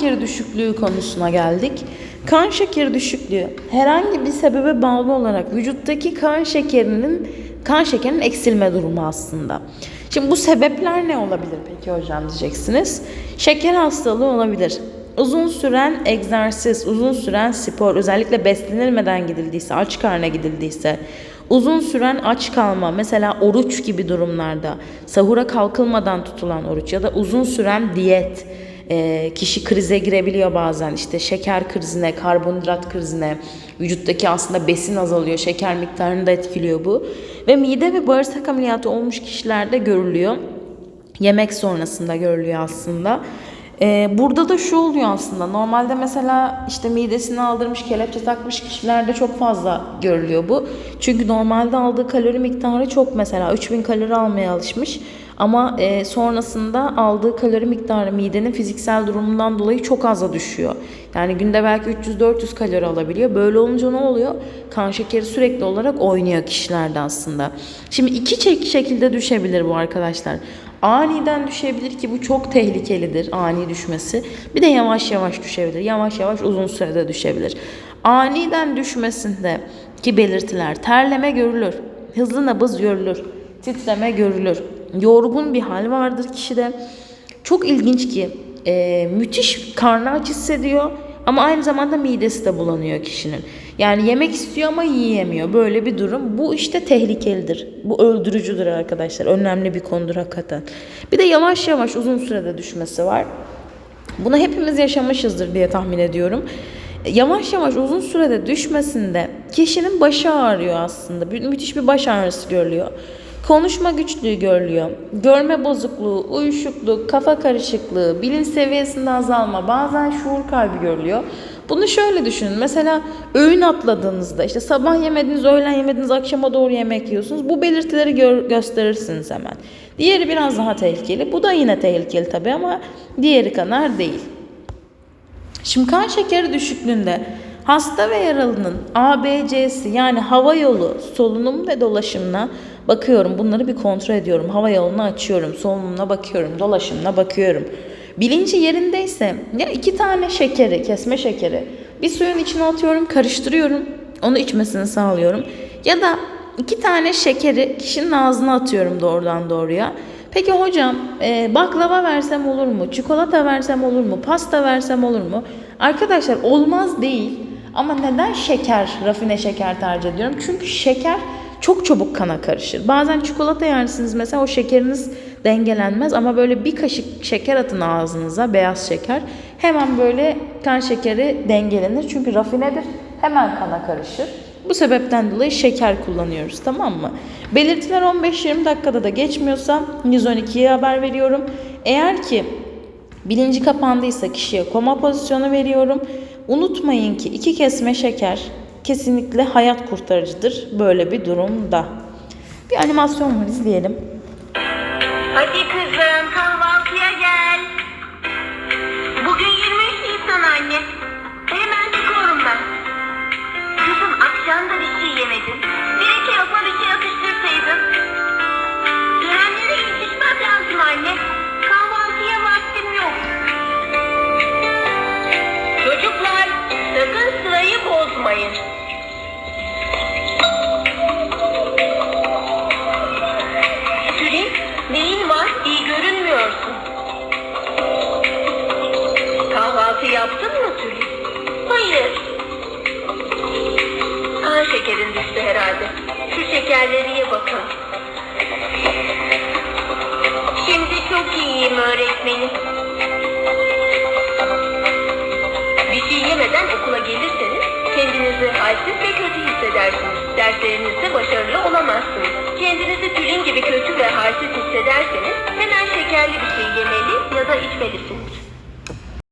şekeri düşüklüğü konusuna geldik. Kan şekeri düşüklüğü herhangi bir sebebe bağlı olarak vücuttaki kan şekerinin kan şekerinin eksilme durumu aslında. Şimdi bu sebepler ne olabilir peki hocam diyeceksiniz. Şeker hastalığı olabilir. Uzun süren egzersiz, uzun süren spor, özellikle beslenilmeden gidildiyse, aç karnına gidildiyse, uzun süren aç kalma, mesela oruç gibi durumlarda, sahura kalkılmadan tutulan oruç ya da uzun süren diyet, e, kişi krize girebiliyor bazen işte şeker krizine, karbonhidrat krizine, vücuttaki aslında besin azalıyor, şeker miktarını da etkiliyor bu. Ve mide ve bağırsak ameliyatı olmuş kişilerde görülüyor. Yemek sonrasında görülüyor aslında. Ee, burada da şu oluyor aslında. Normalde mesela işte midesini aldırmış, kelepçe takmış kişilerde çok fazla görülüyor bu. Çünkü normalde aldığı kalori miktarı çok mesela 3000 kalori almaya alışmış. Ama e, sonrasında aldığı kalori miktarı midenin fiziksel durumundan dolayı çok aza düşüyor. Yani günde belki 300-400 kalori alabiliyor. Böyle olunca ne oluyor? Kan şekeri sürekli olarak oynuyor kişilerde aslında. Şimdi iki şekilde düşebilir bu arkadaşlar. Aniden düşebilir ki bu çok tehlikelidir ani düşmesi. Bir de yavaş yavaş düşebilir. Yavaş yavaş uzun sürede düşebilir. Aniden düşmesinde ki belirtiler terleme görülür. Hızlı nabız görülür. Titreme görülür. Yorgun bir hal vardır kişide. Çok ilginç ki e, müthiş karnı aç hissediyor ama aynı zamanda midesi de bulanıyor kişinin. Yani yemek istiyor ama yiyemiyor. Böyle bir durum. Bu işte tehlikelidir. Bu öldürücüdür arkadaşlar. Önemli bir konudur hakikaten. Bir de yavaş yavaş uzun sürede düşmesi var. Bunu hepimiz yaşamışızdır diye tahmin ediyorum. Yavaş yavaş uzun sürede düşmesinde kişinin başı ağrıyor aslında. Müthiş bir baş ağrısı görülüyor. Konuşma güçlüğü görülüyor. Görme bozukluğu, uyuşukluk, kafa karışıklığı, bilinç seviyesinde azalma, bazen şuur kaybı görülüyor. Bunu şöyle düşünün. Mesela öğün atladığınızda işte sabah yemediniz, öğlen yemediniz, akşama doğru yemek yiyorsunuz. Bu belirtileri gör, gösterirsiniz hemen. Diğeri biraz daha tehlikeli. Bu da yine tehlikeli tabii ama diğeri kadar değil. Şimdi kan şekeri düşüklüğünde hasta ve yaralının ABC'si yani hava yolu, solunum ve dolaşımına bakıyorum. Bunları bir kontrol ediyorum. Hava yolunu açıyorum, solunumuna bakıyorum, dolaşımına bakıyorum. Bilinci yerindeyse ya iki tane şekeri, kesme şekeri bir suyun içine atıyorum, karıştırıyorum. Onu içmesini sağlıyorum. Ya da iki tane şekeri kişinin ağzına atıyorum doğrudan doğruya. Peki hocam e, baklava versem olur mu? Çikolata versem olur mu? Pasta versem olur mu? Arkadaşlar olmaz değil. Ama neden şeker, rafine şeker tercih ediyorum? Çünkü şeker çok çabuk kana karışır. Bazen çikolata yersiniz mesela o şekeriniz dengelenmez ama böyle bir kaşık şeker atın ağzınıza beyaz şeker hemen böyle kan şekeri dengelenir çünkü rafinedir hemen kana karışır. Bu sebepten dolayı şeker kullanıyoruz tamam mı? Belirtiler 15-20 dakikada da geçmiyorsa 112'ye haber veriyorum. Eğer ki bilinci kapandıysa kişiye koma pozisyonu veriyorum. Unutmayın ki iki kesme şeker kesinlikle hayat kurtarıcıdır böyle bir durumda. Bir animasyon var izleyelim. Hadi kızım kahvaltıya Şeker tekerin düştü herhalde. Şu şekerleri ye bakalım. Şimdi çok iyiyim öğretmenim. Bir şey yemeden okula gelirseniz kendinizi halsiz ve kötü hissedersiniz. Derslerinizde başarılı olamazsınız. Kendinizi tülin gibi kötü ve halsiz hissederseniz hemen şekerli bir şey yemeli ya da içmelisiniz.